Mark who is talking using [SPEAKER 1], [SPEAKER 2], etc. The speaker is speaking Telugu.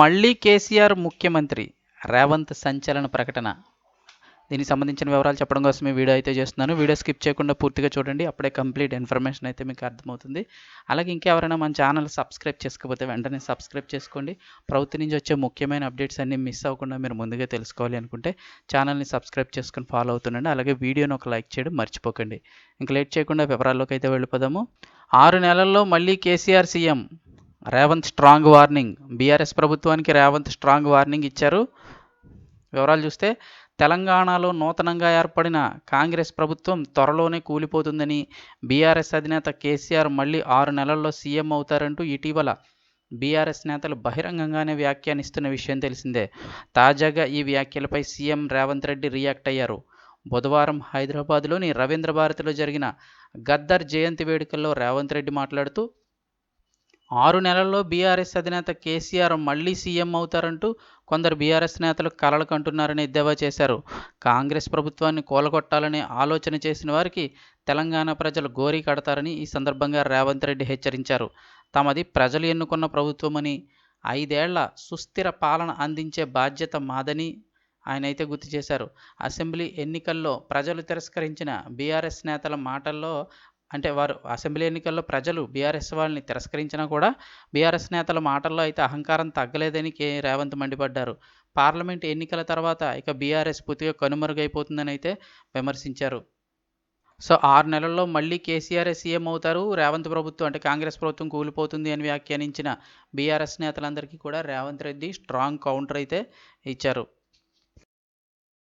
[SPEAKER 1] మళ్ళీ కేసీఆర్ ముఖ్యమంత్రి రేవంత్ సంచలన ప్రకటన. దీనికి సంబంధించిన వివరాలు చెప్పడం కోసం ఈ వీడియో అయితే చేస్తున్నాను. వీడియో స్కిప్ చేయకుండా పూర్తిగా చూడండి. అప్పుడే కంప్లీట్ ఇన్ఫర్మేషన్ అయితే మీకు అర్థమవుతుంది. అలాగే ఇంకెవరైనా మన ఛానల్ సబ్స్క్రైబ్ చేసుకోకపోతే వెంటనే సబ్స్క్రైబ్ చేసుకోండి. ప్రభుత్వం నుంచి వచ్చే ముఖ్యమైన అప్డేట్స్ అన్నీ మిస్ అవ్వకుండా మీరు ముందుగా తెలుసుకోవాలి అనుకుంటే ఛానల్ని సబ్స్క్రైబ్ చేసుకుని ఫాలో అవుతుండండి. అలాగే వీడియోని ఒక లైక్ చేయడం మర్చిపోకండి. ఇంక లేట్ చేయకుండా వివరాల్లోకి అయితే వెళ్ళిపోదాము. ఆరు నెలల్లో మళ్ళీ KCR CM Revanth strong warning. BRS ప్రభుత్వానికి రేవంత్ స్ట్రాంగ్ వార్నింగ్ ఇచ్చారు. వివరాలు చూస్తే తెలంగాణలో నూతనంగా ఏర్పడిన కాంగ్రెస్ ప్రభుత్వం త్వరలోనే కూలిపోతుందని బీఆర్ఎస్ అధినేత కేసీఆర్ మళ్ళీ ఆరు నెలల్లో సీఎం అవుతారంటూ ఇటీవల బీఆర్ఎస్ నేతలు బహిరంగంగానే వ్యాఖ్యానిస్తున్న విషయం తెలిసిందే. తాజాగా ఈ వ్యాఖ్యలపై సీఎం రేవంత్ రెడ్డి రియాక్ట్ అయ్యారు. బుధవారం హైదరాబాద్లోని రవీంద్ర భారతిలో జరిగిన గద్దర్ జయంతి వేడుకల్లో రేవంత్ రెడ్డి మాట్లాడుతూ ఆరు నెలల్లో బీఆర్ఎస్ అధినేత కేసీఆర్ మళ్ళీ సీఎం అవుతారంటూ కొందరు బీఆర్ఎస్ నేతలు కలలు కంటున్నారని ఎద్దేవా చేశారు. కాంగ్రెస్ ప్రభుత్వాన్ని కోలగొట్టాలని ఆలోచన చేసిన వారికి తెలంగాణ ప్రజలు గోరీ కడతారని ఈ సందర్భంగా రేవంత్ రెడ్డి హెచ్చరించారు. తమది ప్రజలు ఎన్నుకున్న ప్రభుత్వమని ఐదేళ్ళ సుస్థిర పాలన అందించే బాధ్యత మాదని ఆయన అయితే గుర్తు చేశారు. అసెంబ్లీ ఎన్నికల్లో ప్రజలు తిరస్కరించిన బీఆర్ఎస్ నేతల మాటల్లో అంటే వారు అసెంబ్లీ ఎన్నికల్లో ప్రజలు బీఆర్ఎస్ వాళ్ళని తిరస్కరించినా కూడా బీఆర్ఎస్ నేతల మాటల్లో అయితే అహంకారం తగ్గలేదని కే. రేవంత్ మండిపడ్డారు. పార్లమెంట్ ఎన్నికల తర్వాత ఇక బీఆర్ఎస్ పూర్తిగా కనుమరుగైపోతుందని అయితే విమర్శించారు. సో ఆరు నెలల్లో మళ్ళీ కేసీఆర్ సీఎం అవుతారు. రేవంత్ ప్రభుత్వం అంటే కాంగ్రెస్ ప్రభుత్వం కూలిపోతుంది అని వ్యాఖ్యానించిన బీఆర్ఎస్ నేతలందరికీ కూడా రేవంత్ రెడ్డి స్ట్రాంగ్ కౌంటర్ అయితే ఇచ్చారు.